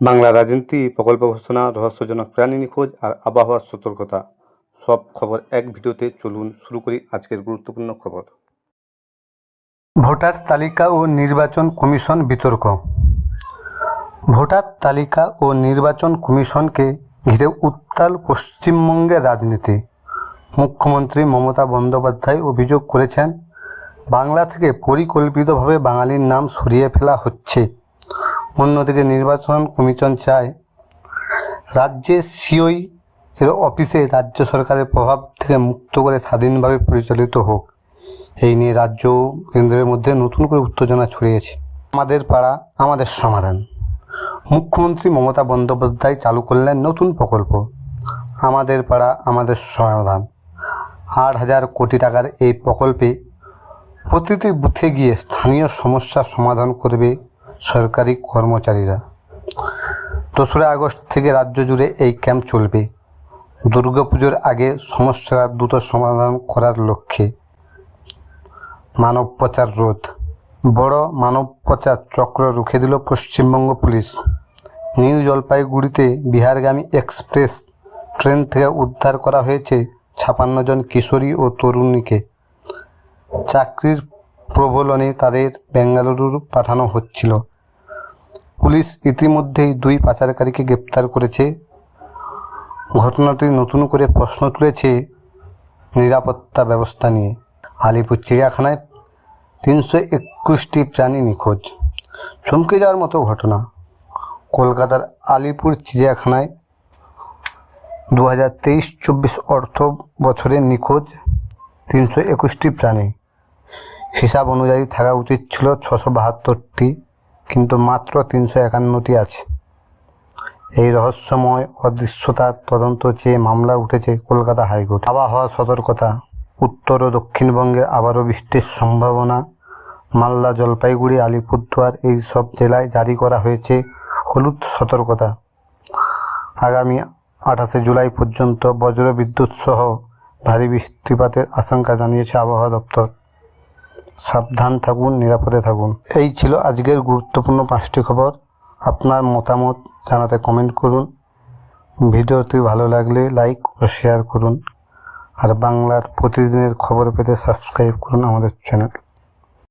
বাংলা রাজনীতি, প্রকল্প ঘোষণা, রহস্যজনক প্রাণী নিখোঁজ আর আবহাওয়ার সতর্কতা। সব খবর এক ভিডিওতে চলুন শুরু করি আজকের গুরুত্বপূর্ণ খবর। ভোটার তালিকা ও নির্বাচন কমিশন বিতর্ক। ভোটার তালিকা ও নির্বাচন কমিশনকে ঘিরে উত্তাল পশ্চিমবঙ্গের রাজনীতি। মুখ্যমন্ত্রী মমতা বন্দ্যোপাধ্যায় অভিযোগ করেছেন, বাংলা থেকে পরিকল্পিতভাবে বাঙালির নাম সরিয়ে ফেলা হচ্ছে। অন্যদিকে নির্বাচন কমিশন চায় রাজ্যের সিওই এর অফিসে রাজ্য সরকারের প্রভাব থেকে মুক্ত করে স্বাধীনভাবে পরিচালিত হোক। এই নিয়ে রাজ্য কেন্দ্রের মধ্যে নতুন করে উত্তেজনা ছড়িয়েছে। আমাদের পাড়া, আমাদের সমাধান। মুখ্যমন্ত্রী মমতা বন্দ্যোপাধ্যায় চালু করলেন নতুন প্রকল্প। আমাদের পাড়া, আমাদের সমাধান। আট হাজার কোটি টাকার এই প্রকল্পে প্রতিটি বুথে গিয়ে স্থানীয় সমস্যার সমাধান করবে সরকারি কর্মচারীরা। দোসরা আগস্ট থেকে রাজ্য জুড়ে এই ক্যাম্প চলবে। দুর্গাপুজোর আগে সমস্যার দ্রুত সমাধান করার লক্ষ্যে। মানব পাচার রোধ। বড় মানব পাচার চক্র রুখে দিল পশ্চিমবঙ্গ পুলিশ। নিউ জলপাইগুড়িতে বিহারগামী এক্সপ্রেস ট্রেন থেকে উদ্ধার করা হয়েছে ছাপান্ন জন কিশোরী ও তরুণীকে। চাকরির প্রবলনে তাদের বেঙ্গালুরু পাঠানো হচ্ছিল। পুলিশ ইতিমধ্যেই দুই পাচারকারীকে গ্রেপ্তার করেছে। ঘটনাটি নতুন করে প্রশ্ন তুলেছে নিরাপত্তা ব্যবস্থা নিয়ে। আলিপুর চিড়িয়াখানায় তিনশো একুশটি প্রাণী নিখোঁজ। চমকে যাওয়ার মতো ঘটনা। কলকাতার আলিপুর চিড়িয়াখানায় দু হাজার তেইশ চব্বিশ অর্থ বছরে নিখোঁজ তিনশো একুশটি প্রাণী। হিসাব অনুযায়ী থাকা উচিত ছিল ছশো বাহাত্তরটি। কিন্তু মাত্র তিনশো একান্নটি আছে। এই রহস্যময় অদৃশ্যতার তদন্ত চেয়ে মামলা উঠেছে কলকাতা হাইকোর্ট। আবহাওয়া সতর্কতা, উত্তর ও দক্ষিণবঙ্গে আবারও বৃষ্টির সম্ভাবনা, মালদা, জলপাইগুড়ি, আলিপুরদুয়ার, এই সব জেলায় জারি করা হয়েছে হলুদ সতর্কতা। আগামী আঠাশে জুলাই পর্যন্ত বজ্রবিদ্যুৎ সহ ভারী বৃষ্টিপাতের আশঙ্কা জানিয়েছে আবহাওয়া দপ্তর। সাবধান থাকুন, নিরাপদে থাকুন। এই ছিল আজকের গুরুত্বপূর্ণ পাঁচটি খবর। আপনার মতামত জানাতে কমেন্ট করুন। ভিডিওটি ভালো লাগলে লাইক ও শেয়ার করুন। আর বাংলার প্রতিদিনের খবর পেতে সাবস্ক্রাইব করুন আমাদের চ্যানেল